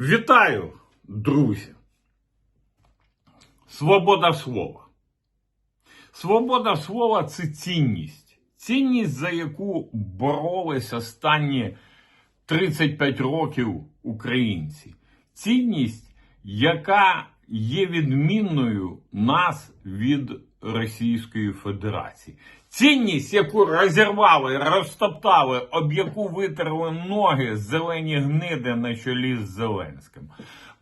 Вітаю, друзі! Свобода слова. Свобода слова це цінність. Цінність, за яку боролися останні 35 років українці. Цінність, яка є відмінною нас від Російської Федерації. Цінність, яку розірвали, розтоптали, об яку витерли ноги зелені гниди на чолі з Зеленським.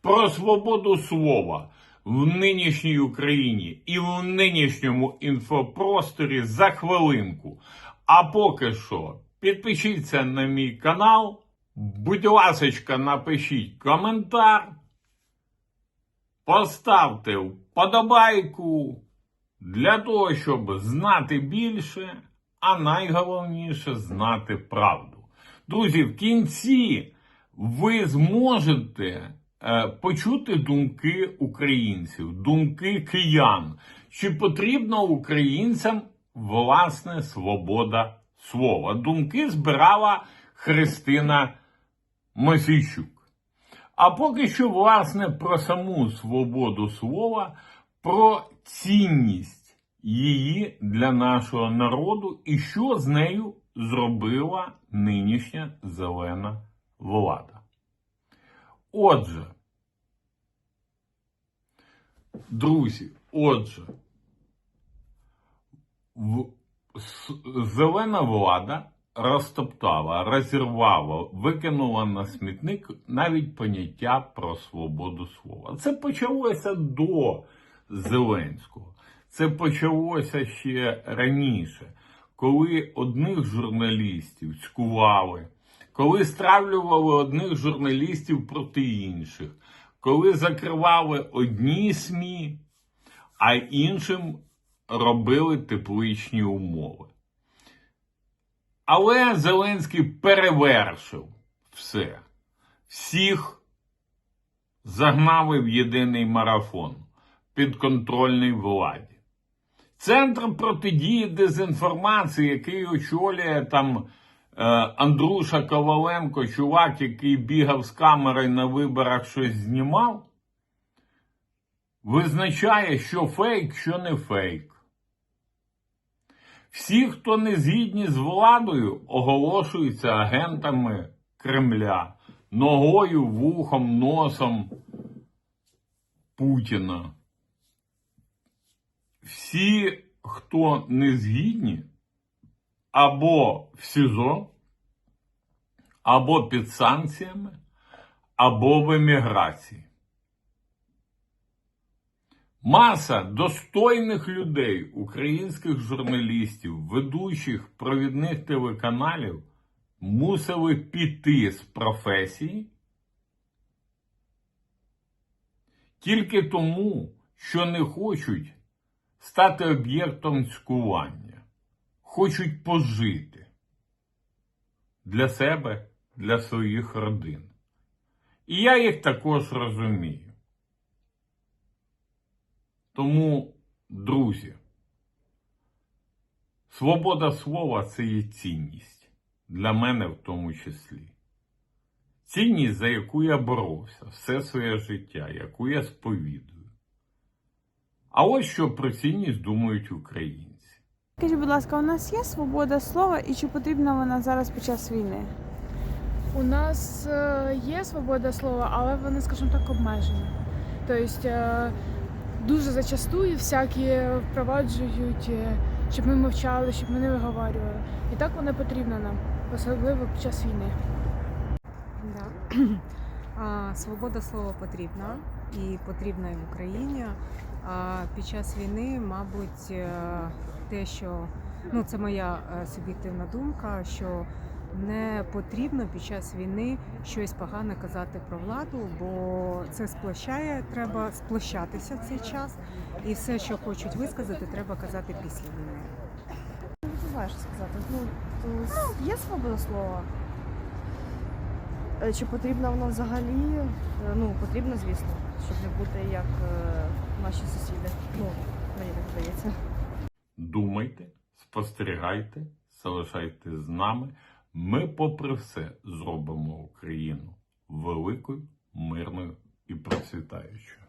Про свободу слова в нинішній Україні і в нинішньому інфопросторі за хвилинку. А поки що, підпишіться на мій канал. Будь ласочка, напишіть коментар. Поставте вподобайку для того, щоб знати більше, а найголовніше знати правду. Друзі, в кінці ви зможете е, почути думки українців, думки киян. Чи потрібна українцям власне свобода слова? Думки збирала Христина Мосійчук. А поки що, власне, про саму свободу слова, про цінність її для нашого народу і що з нею зробила нинішня зелена влада. Отже, друзі, отже, зелена влада розтоптала, розірвала, викинула на смітник навіть поняття про свободу слова. Це почалося до Зеленського. Це почалося ще раніше, коли одних журналістів цькували, коли стравлювали одних журналістів проти інших, коли закривали одні СМІ, а іншим робили тепличні умови. Але Зеленський перевершив все. Всіх загнали в єдиний марафон підконтрольний владі. Центр протидії дезінформації, який очолює там е, Андруша Коваленко, чувак, який бігав з камерою на виборах, щось знімав, визначає, що фейк, що не фейк. Всі, хто не згідні з владою, оголошуються агентами Кремля, ногою, вухом, носом Путіна. Всі, хто не згідні, або в СІЗО, або під санкціями, або в еміграції. Маса достойних людей, українських журналістів, ведучих провідних телеканалів мусили піти з професії тільки тому, що не хочуть стати об'єктом цькування, хочуть пожити для себе, для своїх родин. І я їх також розумію. Тому, друзі, свобода слова це є цінність. Для мене в тому числі. Цінність, за яку я боровся все своє життя, яку я сповідую. А ось що про цінність думають українці. Скажіть, будь ласка, у нас є свобода слова і чи потрібна вона зараз під час війни? У нас е, є свобода слова, але вона, скажімо так, обмежена. Тобто е, дуже зачастую всякі впроваджують, е, щоб ми мовчали, щоб ми не виговорювали. І так вона потрібна нам, особливо під час війни. Да. Свобода слова потрібна і потрібна і в Україні. А під час війни, мабуть, е, те, що ну це моя е, суб'єктивна думка, що не потрібно під час війни щось погане казати про владу, бо це сплощає, треба сплощатися в цей час, і все, що хочуть висказати, треба казати після війни. Не знаю, що сказати. Ну, то є свобода слова. Е, Чи потрібна вона взагалі? Е, Ну, потрібно, звісно, щоб не бути як е, наші сусіди. Ну, мені так здається. Думайте, спостерігайте, залишайтесь з нами. Ми, попри все, зробимо Україну великою мирною і процвітаючою.